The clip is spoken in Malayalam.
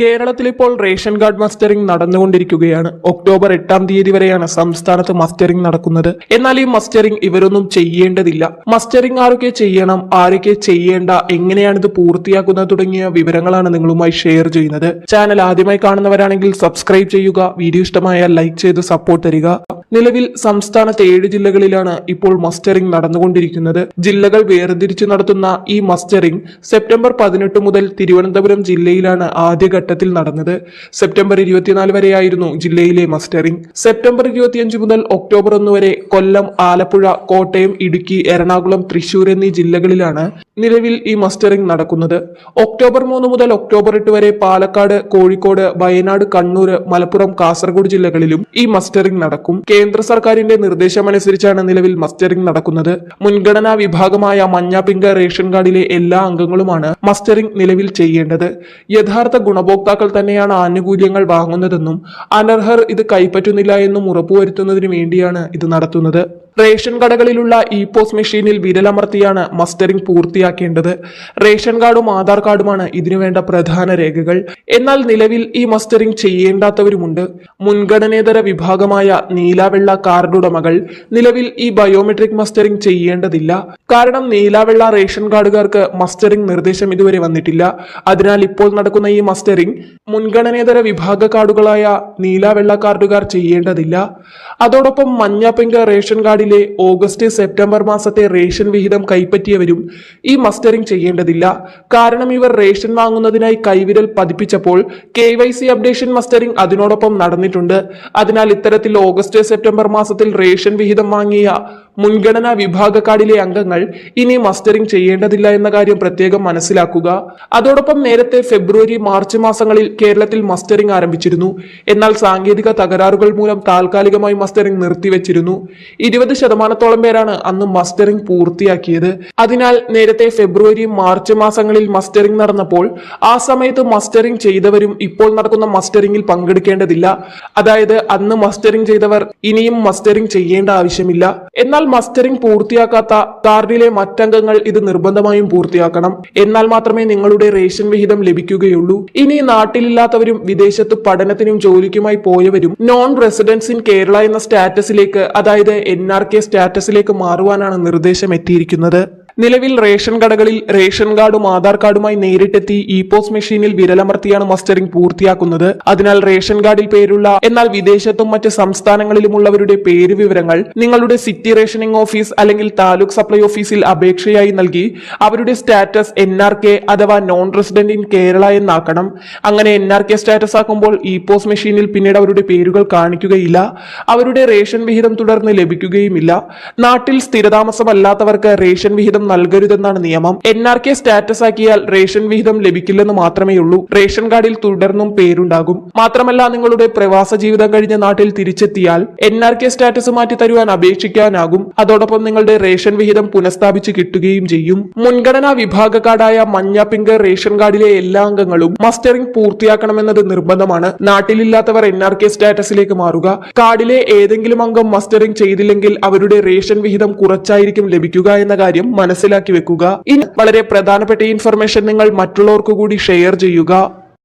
കേരളത്തിൽ ഇപ്പോൾ റേഷൻ കാർഡ് മസ്റ്ററിംഗ് നടന്നുകൊണ്ടിരിക്കുകയാണ്. ഒക്ടോബർ എട്ടാം തീയതി വരെയാണ് സംസ്ഥാനത്ത് മസ്റ്ററിംഗ് നടക്കുന്നത്. എന്നാൽ ഈ മസ്റ്ററിംഗ് ഇവരൊന്നും ചെയ്യേണ്ടതില്ല. മസ്റ്ററിംഗ് ആരൊക്കെ ചെയ്യണം ആരൊക്കെ ചെയ്യേണ്ട എങ്ങനെയാണ് ഇത് പൂർത്തിയാക്കുന്നത് തുടങ്ങിയ വിവരങ്ങളാണ് നിങ്ങളുമായി ഷെയർ ചെയ്യുന്നത്. ചാനൽ ആദ്യമായി കാണുന്നവരാണെങ്കിൽ സബ്സ്ക്രൈബ് ചെയ്യുക വീഡിയോ ഇഷ്ടമായാൽ ലൈക്ക് ചെയ്ത് സപ്പോർട്ട് തരിക. നിലവിൽ സംസ്ഥാനത്തെ ഏഴ് ജില്ലകളിലാണ് ഇപ്പോൾ മസ്റ്ററിംഗ് നടന്നുകൊണ്ടിരിക്കുന്നത്. ജില്ലകൾ വേർതിരിച്ചു നടത്തുന്ന ഈ മസ്റ്ററിംഗ് സെപ്റ്റംബർ പതിനെട്ട് മുതൽ തിരുവനന്തപുരം ജില്ലയിലാണ് ആദ്യഘട്ടത്തിൽ നടന്നത്. സെപ്റ്റംബർ ഇരുപത്തിനാല് വരെയായിരുന്നു ജില്ലയിലെ മസ്റ്ററിംഗ്. സെപ്റ്റംബർ ഇരുപത്തിയഞ്ച് മുതൽ ഒക്ടോബർ ഒന്ന് വരെ കൊല്ലം ആലപ്പുഴ കോട്ടയം ഇടുക്കി എറണാകുളം തൃശൂർ എന്നീ ജില്ലകളിലാണ് നിലവിൽ ഈ മസ്റ്ററിംഗ് നടക്കുന്നത്. ഒക്ടോബർ മൂന്ന് മുതൽ ഒക്ടോബർ എട്ട് വരെ പാലക്കാട് കോഴിക്കോട് വയനാട് കണ്ണൂർ മലപ്പുറം കാസർഗോഡ് ജില്ലകളിലും ഈ മസ്റ്ററിംഗ് നടക്കും. കേന്ദ്ര സർക്കാരിന്റെ നിർദ്ദേശമനുസരിച്ചാണ് നിലവിൽ മസ്റ്ററിംഗ് നടക്കുന്നത്. മുൻഗണനാ വിഭാഗമായ മഞ്ഞ പിങ്ക് റേഷൻ കാർഡിലെ എല്ലാ അംഗങ്ങളുമാണ് മസ്റ്ററിംഗ് നിലവിൽ ചെയ്യേണ്ടത്. യഥാർത്ഥ ഗുണഭോക്താക്കൾ തന്നെയാണ് ആനുകൂല്യങ്ങൾ വാങ്ങുന്നതെന്നും അനർഹർ ഇത് കൈപ്പറ്റുന്നില്ല എന്നും ഉറപ്പുവരുത്തുന്നതിന് വേണ്ടിയാണ് ഇത് നടത്തുന്നത്. റേഷൻ കടകളിലുള്ള ഇ പോസ് മെഷീനിൽ വിരലമർത്തിയാണ് മസ്റ്ററിംഗ് പൂർത്തിയാക്കേണ്ടത്. റേഷൻ കാർഡും ആധാർ കാർഡുമാണ് ഇതിനുവേണ്ട പ്രധാന രേഖകൾ. എന്നാൽ നിലവിൽ ഈ മസ്റ്ററിംഗ് ചെയ്യേണ്ടാത്തവരുമുണ്ട്. മുൻഗണനേതര വിഭാഗമായ നീലാവെള്ള കാർഡുടമകൾ നിലവിൽ ഈ ബയോമെട്രിക് മസ്റ്ററിംഗ് ചെയ്യേണ്ടതില്ല. കാരണം നീലാവെള്ള റേഷൻ കാർഡുകാർക്ക് മസ്റ്ററിംഗ് നിർദ്ദേശം ഇതുവരെ വന്നിട്ടില്ല. അതിനാൽ ഇപ്പോൾ നടക്കുന്ന ഈ മസ്റ്ററിംഗ് മുൻഗണനേതര വിഭാഗ കാർഡുകളായ നീലാവെള്ള കാർഡുകാർ ചെയ്യേണ്ടതില്ല. അതോടൊപ്പം മഞ്ഞ പിങ്ക് റേഷൻ കാർഡിലെ ഓഗസ്റ്റ് സെപ്റ്റംബർ മാസത്തെ റേഷൻ വിഹിതം കൈപ്പറ്റിയവരും ഈ മസ്റ്ററിംഗ് ചെയ്യേണ്ടതില്ല. കാരണം ഇവർ റേഷൻ വാങ്ങുന്നതിനായി കൈവിരൽ പതിപ്പിച്ചപ്പോൾ K Y C updation mustering അതിനോടൊപ്പം നടന്നിട്ടുണ്ട്. അതിനാൽ ഇത്തരത്തിൽ ഓഗസ്റ്റ് സെപ്റ്റംബർ മാസത്തിൽ റേഷൻ വിഹിതം വാങ്ങിയ മുൻഗണനാ വിഭാഗക്കാരിലെ അംഗങ്ങൾ ഇനി മസ്റ്ററിംഗ് ചെയ്യേണ്ടതില്ല എന്ന കാര്യം പ്രത്യേകം മനസ്സിലാക്കുക. അതോടൊപ്പം നേരത്തെ ഫെബ്രുവരി മാർച്ച് മാസങ്ങളിൽ കേരളത്തിൽ മസ്റ്ററിംഗ് ആരംഭിച്ചിരുന്നു. എന്നാൽ സാങ്കേതിക തകരാറുകൾ മൂലം താൽക്കാലികമായി മസ്റ്ററിംഗ് നിർത്തിവെച്ചിരുന്നു. ഇരുപത് ശതമാനത്തോളം പേരാണ് അന്ന് മസ്റ്ററിംഗ് പൂർത്തിയാക്കിയത്. അതിനാൽ നേരത്തെ ഫെബ്രുവരി മാർച്ച് മാസങ്ങളിൽ മസ്റ്ററിംഗ് നടന്നപ്പോൾ ആ സമയത്ത് മസ്റ്ററിംഗ് ചെയ്തവരും ഇപ്പോൾ നടക്കുന്ന മസ്റ്ററിംഗിൽ പങ്കെടുക്കേണ്ടതില്ല. അതായത് അന്ന് മസ്റ്ററിംഗ് ചെയ്തവർ ഇനിയും മസ്റ്ററിംഗ് ചെയ്യേണ്ട ആവശ്യമില്ല. എന്നാൽ മസ്റ്ററിംഗ് പൂർത്തിയാക്കാത്ത കാർഡിലെ മറ്റംഗങ്ങൾ ഇത് നിർബന്ധമായും പൂർത്തിയാക്കണം. എന്നാൽ മാത്രമേ നിങ്ങളുടെ റേഷൻ വിഹിതം ലഭിക്കുകയുള്ളൂ. ഇനി നാട്ടിലില്ലാത്തവരും വിദേശത്ത് പഠനത്തിനും ജോലിക്കുമായി പോയവരും നോൺ റെസിഡൻസ് ഇൻ കേരള എന്ന സ്റ്റാറ്റസിലേക്ക് അതായത് എൻ ആർ കെ സ്റ്റാറ്റസിലേക്ക് മാറുവാനാണ് നിർദ്ദേശം എത്തിയിരിക്കുന്നത് നിലവിൽ റേഷൻ കടകളിൽ റേഷൻ കാർഡും ആധാർ കാർഡുമായി നേരിട്ടെത്തി ഇ പോസ് മെഷീനിൽ വിരലമർത്തിയാണ് മസ്റ്ററിംഗ് പൂർത്തിയാക്കുന്നത്. അതിനാൽ റേഷൻ കാർഡിൽ പേരുള്ള എന്നാൽ വിദേശത്തും മറ്റ് സംസ്ഥാനങ്ങളിലുമുള്ളവരുടെ പേര് വിവരങ്ങൾ നിങ്ങളുടെ സിറ്റി റേഷനിംഗ് ഓഫീസ് അല്ലെങ്കിൽ താലൂക്ക് സപ്ലൈ ഓഫീസിൽ അപേക്ഷയായി നൽകി അവരുടെ സ്റ്റാറ്റസ് എൻ ആർ കെ അഥവാ നോൺ റെസിഡന്റ് ഇൻ കേരള എന്നാക്കണം. അങ്ങനെ എൻ ആർ കെ സ്റ്റാറ്റസ് ആക്കുമ്പോൾ ഇ പോസ് മെഷീനിൽ പിന്നീട് അവരുടെ പേരുകൾ കാണിക്കുകയില്ല. അവരുടെ റേഷൻ വിഹിതം തുടർന്ന് ലഭിക്കുകയുമില്ല. നാട്ടിൽ സ്ഥിരതാമസമല്ലാത്തവർക്ക് റേഷൻ വിഹിതം നൽകരുതെന്നാണ് നിയമം. എൻ ആർ കെ സ്റ്റാറ്റസ് ആക്കിയാൽ റേഷൻ വിഹിതം ലഭിക്കില്ലെന്ന് മാത്രമേ ഉള്ളൂ. റേഷൻ കാർഡിൽ തുടർന്നും പേരുണ്ടാകും. മാത്രമല്ല നിങ്ങളുടെ പ്രവാസ ജീവിതം കഴിഞ്ഞ നാട്ടിൽ തിരിച്ചെത്തിയാൽ എൻ ആർ കെ സ്റ്റാറ്റസ് മാറ്റി തരുവാൻ അപേക്ഷിക്കാനാകും. അതോടൊപ്പം നിങ്ങളുടെ റേഷൻ വിഹിതം പുനഃസ്ഥാപിച്ച് കിട്ടുകയും ചെയ്യും. മുൻഗണനാ വിഭാഗ കാർഡായ മഞ്ഞ പിങ്ക് റേഷൻ കാർഡിലെ എല്ലാ അംഗങ്ങളും മസ്റ്ററിംഗ് പൂർത്തിയാക്കണമെന്നത് നിർബന്ധമാണ്. നാട്ടിലില്ലാത്തവർ എൻ ആർ കെ സ്റ്റാറ്റസിലേക്ക് മാറുക. കാർഡിലെ ഏതെങ്കിലും അംഗം മസ്റ്ററിംഗ് ചെയ്തില്ലെങ്കിൽ അവരുടെ റേഷൻ വിഹിതം കുറച്ചായിരിക്കും ലഭിക്കുക എന്ന കാര്യം വെക്കുക. ഇനി വളരെ പ്രധാനപ്പെട്ട ഇൻഫർമേഷൻ നിങ്ങൾ മറ്റുള്ളവർക്ക് കൂടി ഷെയർ ചെയ്യുക.